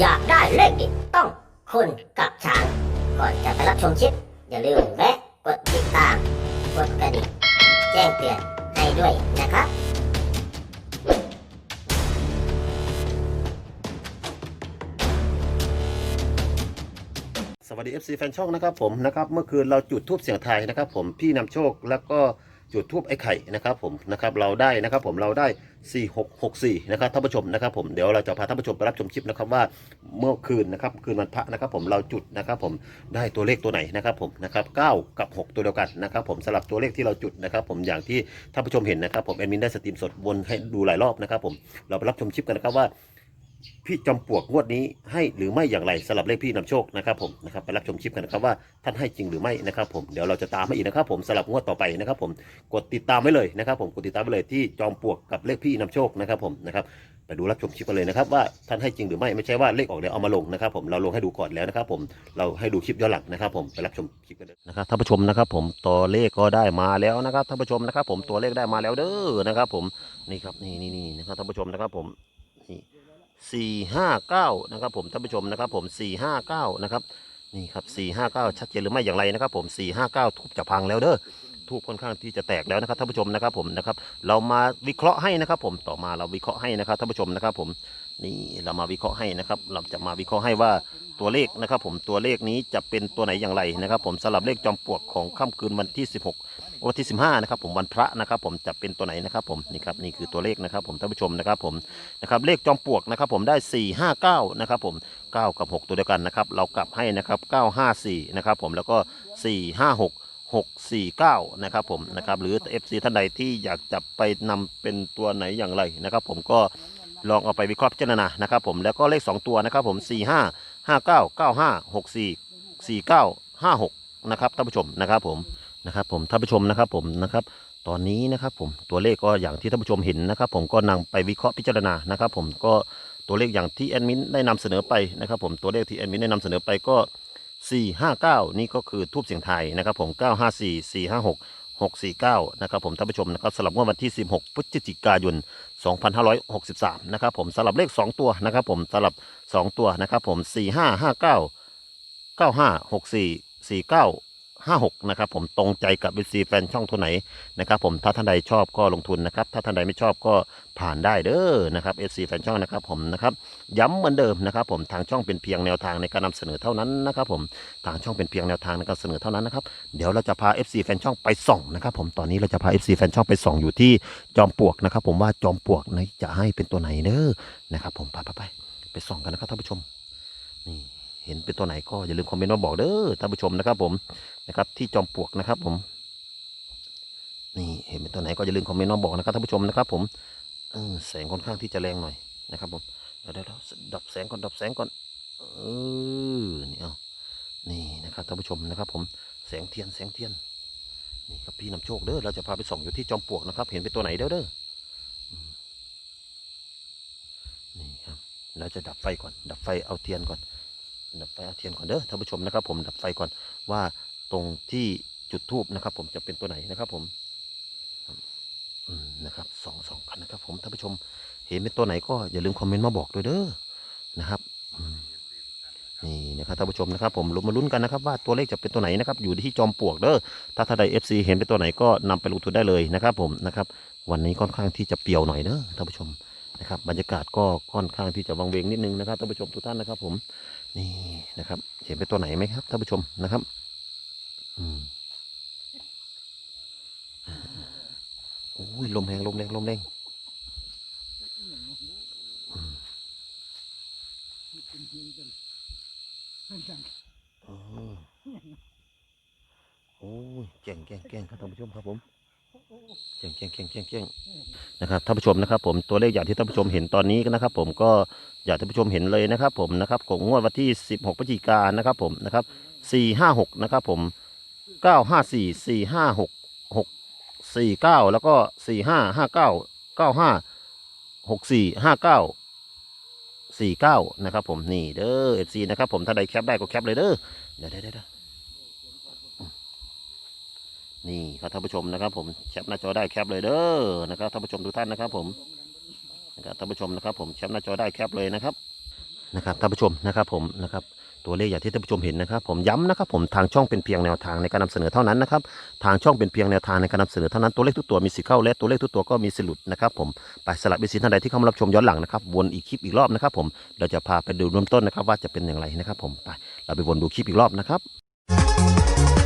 อยากได้เลขเด็ดต้องคุณกับช้าง ก่อนจะไปรับชมคลิป อย่าลืมแวะกดติดตาม กดกระดิ่งแจ้งเตือนให้ด้วยนะครับ สวัสดี FC แฟนช่องนะครับผมนะครับ เมื่อคืนเราจุดทูบเสียงไทายนะครับผมพี่นำโชคแล้วก็ จุดทูบไอ้ไข่นะครับผมนะครับเราได้นะครับผมเราได้ 4664นะครับท่านผู้ชมนะครับผมเดี๋ยวเราจะพาท่านผู้ชมไปรับชมคลิปนะครับว่าเมื่อคืนนะครับคืนวันพระนะครับผมเราจุดนะครับผมได้ตัวเลขตัวไหนนะครับผมนะครับ9กับ 6 ตัวเดียวกันนะครับผมสลับตัวเลขที่เราจุดนะครับผมอย่างที่ท่านผู้ชมเห็นนะครับผมแอดมินได้สตรีมสดวนให้ดูหลายรอบนะครับผมเราไปรับชมคลิปกันนะครับว่า พี่จอมปลวกงวดนี้ให้หรือไม่อย่างไรสำหรับเลขพี่นำโชคนะครับผมนะครับไปรับชมคลิปกันนะครับว่าท่านให้จริงหรือไม่นะครับผมเดี๋ยวเราจะตามมาอีกนะครับผมสำหรับงวดต่อไปนะครับผมกดติดตามไว้เลยนะครับผมกดติดตามไว้เลยที่จอมปลวกกับเลขพี่นำโชคนะครับผมนะครับไปดูรับชมคลิปกันเลยนะครับว่าท่านให้จริงหรือไม่ไม่ใช่ว่าเลขออกเดี๋ยวเอามาลงนะครับผมเราลงให้ดูก่อนแล้วนะครับผมเราให้ดูคลิปย้อนหลังนะครับผมไปรับชมคลิปกันเลยนะครับท่านผู้ชมนะครับผมตัวเลขก็ได้มาแล้วนะครับท่านผู้ชมนะครับผมตัวเลขได้มาแล้วเด้อนะครับผมนี่ครับนี่นี่นี่นะครับท่านผู้ชมนะครับผมนี่ สี่ห้าเก้านะครับผมท่านผู้ชมนะครับผมสี่ห้าเก้านะครับนี่ครับสี่ห้าเก้าชัดเจนหรือไม่อย่างไรนะครับผมสี่ห้าเก้าทูบจะพังแล้วเด้อทูบค่อนข้างที่จะแตกแล้วนะครับท่านผู้ชมนะครับผมนะครับเรามาวิเคราะห์ให้นะครับผมต่อมาเราวิเคราะห์ให้นะครับท่านผู้ชมนะครับผม นี่เรามาวิเคราะห์ให้นะครับ เราจะมาวิเคราะห์ให้ว่าตัวเลขนะครับ ผมตัวเลขนี้จะเป็นตัวไหนอย่างไรนะครับ ผมสำหรับเลขจอมปลวกของค่ำคืนวันที่ 16วันที่ 15นะครับผมวันพระนะครับ ผมจะเป็นตัวไหนนะครับผมนี่ครับนี่คือตัวเลขนะครับ ผมท่านผู้ชมนะครับผมนะครับเลขจอมปลวกนะครับ ผมได้ 4 5 9นะครับผม9 กับ 6 ตัวเดียวกันนะครับ เรากลับให้นะครับ 954นะครับผมแล้วก็ 4 5 6 6 4 9 นะครับผมนะครับหรือ FC ท่านใดที่อยากจะไปนำเป็นตัวไหนอย่างไรนะครับ ผมก็ ลองเอาไปวิเคราะห์พิจารณานะครับผมแล้วก็เลข 2 ตัวนะครับผม4 5 5 9 9 5 6 4 4 9 5 6นะครับท่านผู้ชมนะครับผมนะครับผมท่านผู้ชมนะครับผมนะครับตอนนี้นะครับผมตัวเลขก็อย่างที่ท่านผู้ชมเห็นนะครับ ผมก็นำไปวิเคราะห์พิจารณานะครับ ผมก็ตัวเลขอย่างที่แอดมินได้นำเสนอไปนะครับ ผมตัวเลขที่แอดมินได้นำเสนอไปก็ 459 นี่ก็คือทูบเสียงไทยนะครับ ผม 954 456 649 นะครับผมท่านผู้ชมนะครับสำหรับงวดวันที่ 16 พฤศจิกายน 2563 นะครับผมสำหรับเลข 2 ตัวนะครับผมสำหรับ 2 ตัวนะครับผม 4559 9564 49 56นะครับผมตรงใจกับวิซีแฟนช่องตัวไหนนะครับผมถ้าท่านใดชอบก็ลงทุนนะครับถ้าท่านใดไม่ชอบก็ผ่านได้เด้อนะครับเอซีแฟนช่องนะครับผมนะครับย้ำเหมือนเดิมนะครับผมทางช่องเป็นเพียงแนวทางในการนำเสนอเท่านั้นนะครับผมทางช่องเป็นเพียงแนวทางในการเสนอเท่านั้นนะครับเดี๋ยวเราจะพา FC แฟนช่องไปส่องนะครับผมตอนนี้เราจะพา FC แฟนช่องไปส่องอยู่ที่จอมปลวกนะครับผมว่าจอมปลวกนะจะให้เป็นตัวไหนเด้อนะครับผมไปไปไปไปส่องกันนะครับท่านผู้ชมนี่ เห็นเป็นตัวไหนก็อย่าลืมคอมเมนต์มาบอกเด้อท่านผู้ชมนะครับ ผมนะครับ ที่จอมปลวกนะครับ ผม นี่เห็นเป็นตัวไหนก็อย่าลืมคอมเมนต์มาบอกนะครับท่านผู้ชมนะครับ ผมเออแสงค่อนข้างที่จะแรงหน่อยนะครับ ผมเดี๋ยวเดี๋ยวดับแสงก่อนดับแสงก่อนเออนี่เอานี่นะครับท่านผู้ชมนะครับ ผมแสงเทียนแสงเทียนนี่ครับพี่นำโชคเด้อเราจะพาไปส่องอยู่ที่จอมปลวกนะครับ เห็นเป็นตัวไหนเด้อเด้อนี่ครับ เราจะดับไฟก่อน ดับไฟเอาเทียนก่อน ดับไฟเอาเทียนก่อนเด้อท่านผู้ชมนะครับ ผมดับไฟก่อนว่าตรงที่จุดทูบนะครับ ผมจะเป็นตัวไหนนะครับผมอืมนะครับสองสองกันนะครับ ผมท่านผู้ชมเห็นเป็นตัวไหนก็อย่าลืมคอมเมนต์มาบอกด้วยเด้อนะครับนี่นะครับท่านผู้ชมนะครับ ผมลุ้มาลุ้นกันนะครับ ว่าตัวเลขจะเป็นตัวไหนนะครับ อยู่ที่จอมปลวกเด้อถ้าท่านใดเอฟซีเห็นเป็นตัวไหนก็นำไปลงทุนได้เลยนะครับ ผมนะครับ วันนี้ค่อนข้างที่จะเปียวหน่อยเด้อท่านผู้ชมนะครับ บรรยากาศก็ค่อนข้างที่จะวังเวงนิดนึงนะครับท่านผู้ชมทุกท่านนะครับ ผม นี่นะครับ เห็นเป็นตัวไหนไหมครับท่านผู้ชมนะครับ อืมอ่าโอ้ยลมแรงลมแรงลมแรงอืมอ๋อโอ้ยแก่งแก่งแก่งครับท่านผู้ชมครับผม แก่งแก่งแก่งแก่งแก่งนะครับท่านผู้ชมนะครับ ผมตัวเลขอย่างที่ท่านผู้ชมเห็นตอนนี้นะครับ ผมก็อยากให้ท่านผู้ชมเห็นเลยนะครับ ผมนะครับของงวดวันที่ 16พฤศจิกายนนะครับ ผมนะครับ456นะครับ ผมเก้าห้าสี่สี่ห้าหกหกสี่เก้าแล้วก็สี่ห้าห้าเก้าเก้าห้าหกสี่ห้าเก้าสี่เก้านะครับผมนี่เด้อเอฟซีนะครับผมถ้าใดแคปได้ก็แคปเลยเด้อเดี๋ยวเดี๋ยวเดี๋ยว นี่ครับท่านผู้ชมนะครับ ผมแคปหน้าจอได้แคปเลยเด้อนะครับท่านผู้ชมทุกท่านนะครับ ผมนะครับท่านผู้ชมนะครับ ผมแคปหน้าจอได้แคปเลยนะครับนะครับท่านผู้ชมนะครับ ผมนะครับตัวเลขอย่างที่ท่านผู้ชมเห็นนะครับ ผมย้ำนะครับ ผมทางช่องเป็นเพียงแนวทางในการนำเสนอเท่านั้นนะครับทางช่องเป็นเพียงแนวทางในการนำเสนอเท่านั้นตัวเลขทุกตัวมีสิทธิ์เข้าและตัวเลขทุกตัวก็มีสิทธิ์หลุดนะครับ ผมไปสลับบิสินท่านใดที่เข้ามารับชมย้อนหลังนะครับวนอีกคลิปอีกรอบนะครับ ผมเราจะพาไปดูเริ่มต้นนะครับ ว่าจะเป็นอย่างไรนะครับ ผมไปเราไปวนดูคลิปอีกรอบนะครับ